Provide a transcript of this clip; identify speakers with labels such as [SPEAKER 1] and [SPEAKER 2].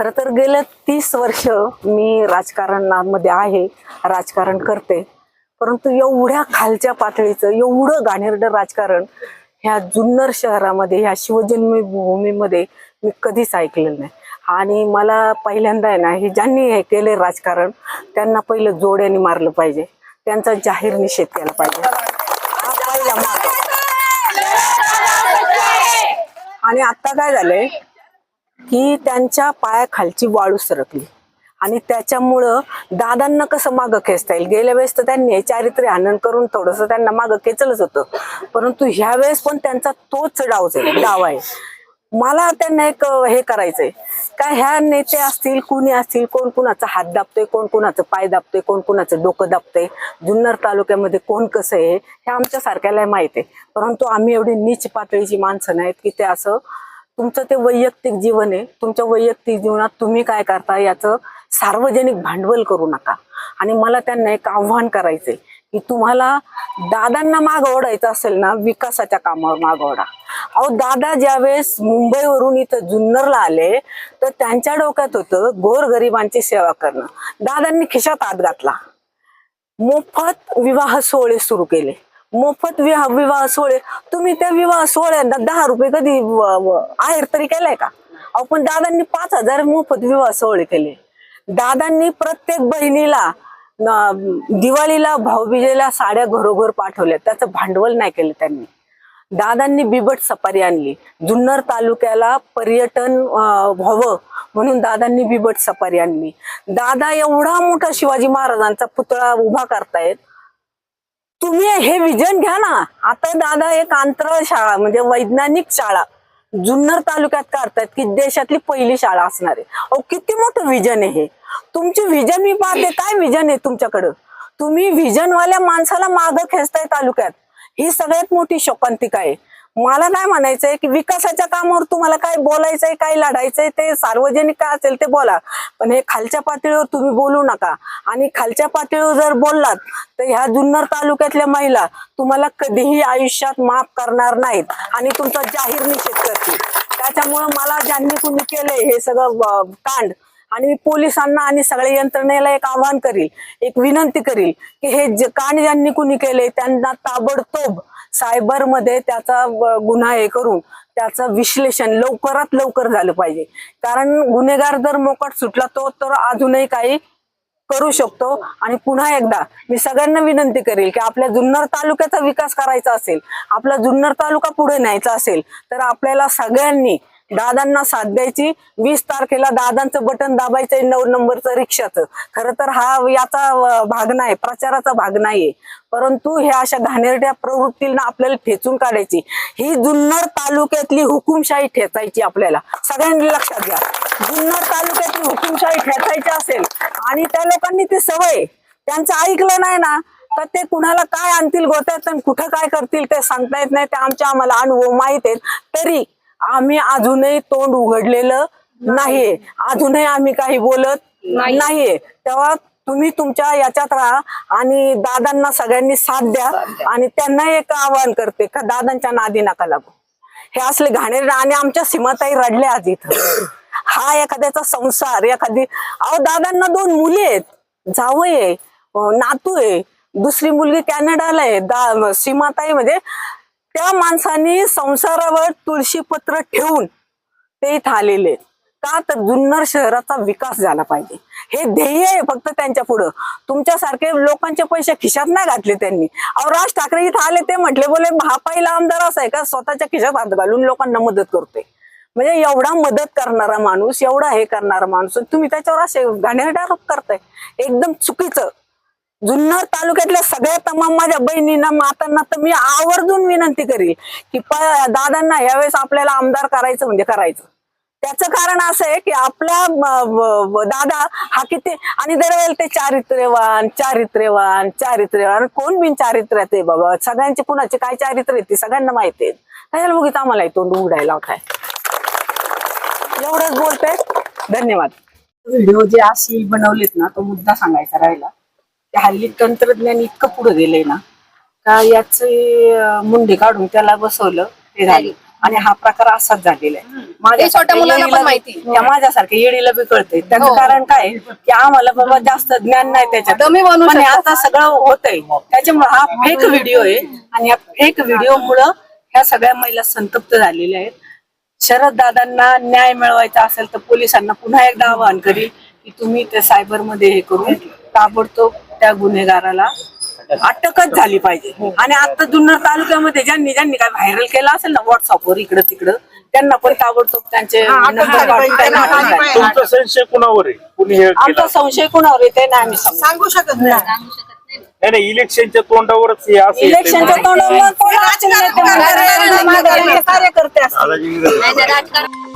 [SPEAKER 1] खरं तर गेल्या तीस वर्ष मी राजकारणामध्ये आहे राजकारण करते. परंतु एवढ्या खालच्या पातळीचं एवढं घाणेरडं राजकारण ह्या जुन्नर शहरामध्ये ह्या शिवजन्मभूमीमध्ये मी कधीच ऐकलेलं नाही. आणि मला पहिल्यांदा आहे ना हे ज्यांनी हे केले राजकारण त्यांना पहिलं जोड्याने मारलं पाहिजे. त्यांचा जाहीर निषेध केला पाहिजे. हा पहिला आणि आता काय झालंय? की त्यांच्या पायाखालची वाळू सरकली. आणि त्याच्यामुळं दादांना कसं मागं खेचता येईल? गेल्या वेळेस तर त्यांनी चारित्र्य आनंद करून थोडंसं त्यांना मागं खेचलंच होतं. परंतु ह्या वेळेस पण त्यांचा तोच डाव आहे डाव आहे. मला त्यांना एक हे करायचंय. का ह्या नेते असतील कुणी असतील कोण कुणाचा हात दाबतोय कोण कुणाचं पाय दाबतोय कोण कुणाचं डोकं दाबतंय जुन्नर तालुक्यामध्ये कोण कसं आहे हे आमच्या सारख्याला माहिती आहे. परंतु आम्ही एवढी नीच पातळीची माणसं नाहीत की ते असं तुमचं ते वैयक्तिक जीवन आहे. तुमच्या वैयक्तिक जीवनात तुम्ही काय करता याचं सार्वजनिक भांडवल करू नका. आणि मला त्यांना एक आव्हान करायचंय की तुम्हाला दादांना माग ओढायचं असेल ना विकासाच्या कामावर माग ओढा. अहो दादा ज्यावेळेस मुंबईवरून इथं जुन्नरला आले तर त्यांच्या डोक्यात होतं गोरगरिबांची सेवा करणं. दादांनी खिशात हात घातला. मोफत विवाह सोहळे सुरू केले. मोफत विवाह विवाह सोहळे. तुम्ही त्या विवाह सोहळ्यांना दहा रुपये कधी आहेर तरी केलाय का? अहो पण दादांनी पाच हजार मोफत विवाह सोहळे केले. दादांनी प्रत्येक बहिणीला दिवाळीला भाऊबीजेला साड्या घरोघर पाठवल्या. त्याचं भांडवल नाही केलं त्यांनी. दादांनी बिबट सफारी आणली. जुन्नर तालुक्याला पर्यटन व्हावं म्हणून दादांनी बिबट सफारी आणली. दादा एवढा मोठा शिवाजी महाराजांचा पुतळा उभा करतायत. तुम्ही हे विजन घ्या ना. आता दादा एक अंतराळ शाळा म्हणजे वैज्ञानिक शाळा. जुन्नर तालुक्यात काढतायत की देशातली पहिली शाळा असणार आहे. अहो किती मोठं विजन आहे हे. तुमची विजन मी पाहते काय विजन आहे तुमच्याकडं? तुम्ही विजनवाल्या माणसाला मागं खेचताय तालुक्यात. ही सगळ्यात मोठी शोकांतिका आहे. मला काय म्हणायचंय की विकासाच्या कामावर तुम्हाला काय बोलायचंय काय लढायचंय ते सार्वजनिक काय असेल ते बोला. पण हे खालच्या पातळीवर तुम्ही बोलू नका. आणि खालच्या पातळीवर जर बोललात तर ह्या जुन्नर तालुक्यातल्या महिला तुम्हाला कधीही आयुष्यात माफ करणार नाहीत. आणि तुमचा जाहीर निषेध करतील. त्याच्यामुळं मला ज्यांनी कुणी केलंय हे सगळं कांड. आणि मी पोलिसांना आणि सगळ्या यंत्रणेला एक आव्हान करील एक विनंती करील की हे जे कांड ज्यांनी कुणी केले त्यांना ताबडतोब सायबरमध्ये त्याचा गुन्हा हे करून त्याचं विश्लेषण लवकरात लवकर झालं पाहिजे. कारण गुन्हेगार जर मोकट सुटला तो तर अजूनही काही करू शकतो. आणि पुन्हा एकदा मी सगळ्यांना विनंती करेल की आपल्या जुन्नर तालुक्याचा विकास करायचा असेल आपला जुन्नर तालुका पुढे न्यायचा असेल तर आपल्याला सगळ्यांनी दादांना साथ द्यायची. वीस तारखेला दादांचं बटन दाबायचंय नऊ नंबरचं रिक्षाचं. खरं तर हा याचा भाग नाही प्रचाराचा भाग नाहीये. परंतु ह्या अशा घाणेरड्या प्रवृत्तींना आपल्याला ठेचून काढायची. ही जुन्नर तालुक्यातली हुकुमशाही ठेचायची आपल्याला. सगळ्यांनी लक्षात घ्या. जुन्नर तालुक्यातली हुकुमशाही ठेचायची असेल आणि त्या लोकांनी ती सवय त्यांचं ऐकलं नाही ना तर ते कुणाला काय आणतील गोत्यात कुठं काय करतील ते सांगता येत नाही. ते आमच्या आम्हाला अनुभव माहीत आहेत. तरी आम्ही अजूनही तोंड उघडलेलं नाहीये. अजूनही आम्ही काही बोलत नाहीये. तेव्हा तुम्ही तुमच्या याच्यात राहा आणि दादांना सगळ्यांनी साथ द्या आणि त्यांना एक आवाहन करते का दादांच्या नादी नका लागू. हे असले घाणेर आणि आमच्या सीमाताई रडल्या आज इथं. हा एखाद्याचा संसार एखादी अहो दादांना दोन मुली आहेत. जावई आहे नातू आहे. दुसरी मुलगी कॅनडाला आहे. दा सीमाताई म्हणजे त्या माणसाने संसारावर तुळशी पत्र ठेवून ते इथं आलेले. का तर जुन्नर शहराचा विकास झाला पाहिजे. हे ध्येय आहे फक्त त्यांच्या पुढं. तुमच्यासारखे लोकांचे पैसे खिशात नाही घातले त्यांनी. अहो राज ठाकरे इथं आले ते म्हटले बोले हा पहिला आमदार असा आहे का? स्वतःच्या खिशात हात घालून लोकांना मदत करतोय. म्हणजे एवढा मदत करणारा माणूस एवढा हे करणारा माणूस तुम्ही त्याच्यावर असे घाणेरडे आरोप करताय. एकदम चुकीचं. जुन्नर तालुक्यातल्या सगळ्या तमाम माझ्या बहिणींना मातांना तर मी आवर्जून विनंती करील की दादांना यावेळेस आपल्याला आमदार करायचं म्हणजे करायचं. त्याचं कारण असं आहे की आपला दादा हा किती आणि दरवेळेला ते चारित्र्यवान चारित्र्यवान चारित्र्यवान कोण बिन चारित्र्यात आहे बाबा? सगळ्यांचे कुणाचे काय चारित्र्य आहेत ते सगळ्यांना माहिती आहेत कशाला बघित आम्हाला तोंड उघडायला काय एवढंच बोलते धन्यवाद. व्हिडिओ जे अशी बनवलेत ना तो मुद्दा सांगायचा राहिला. हल्ली तंत्रज्ञान इतकं पुढे गेलंय ना का याचे मुंडे काढून त्याला बसवलं ते झाले आणि हा प्रकार असाच झालेला आहे माझ्यासारख्या
[SPEAKER 2] छोट्या मुलांना पण माहिती.
[SPEAKER 1] त्या माझ्यासारख्या येडीला बी कळतंय त्याचं
[SPEAKER 2] हो.
[SPEAKER 1] कारण काय? की आम्हाला बाबा जास्त ज्ञान नाही त्याच्यात
[SPEAKER 2] शकतात.
[SPEAKER 1] आता सगळं होतंय त्याच्यामुळे हा फेक व्हिडिओ आहे आणि या फेक व्हिडिओ मुळे ह्या सगळ्या महिला संतप्त झालेल्या आहेत शरद दादांना न्याय मिळवायचा असेल तर पोलिसांना पुन्हा एकदा आवाहन करील की तुम्ही ते सायबरमध्ये हे करून ताबडतोब त्या गुन्हेगाराला अटकच झाली पाहिजे. आणि आता जुन्नर तालुक्यामध्ये ज्यांनी ज्यांनी काय व्हायरल केलं असेल ना व्हॉट्सअपवर इकडं तिकडं त्यांना पण ताबडतोब त्यांचे.
[SPEAKER 3] तुमचा संशय कुणावर आहे? कुणी हे केलं?
[SPEAKER 1] आमचा संशय कुणावर येते ना आम्ही सांगू.
[SPEAKER 4] सांगू शकत नाही.
[SPEAKER 3] नाही. नाही. इलेक्शनच्या तोंडावरच हे असं येतंय.
[SPEAKER 1] इलेक्शनच्या तोंडावर कोण कार्यकर्ते असतील.
[SPEAKER 2] नाही, नाही, राजकारण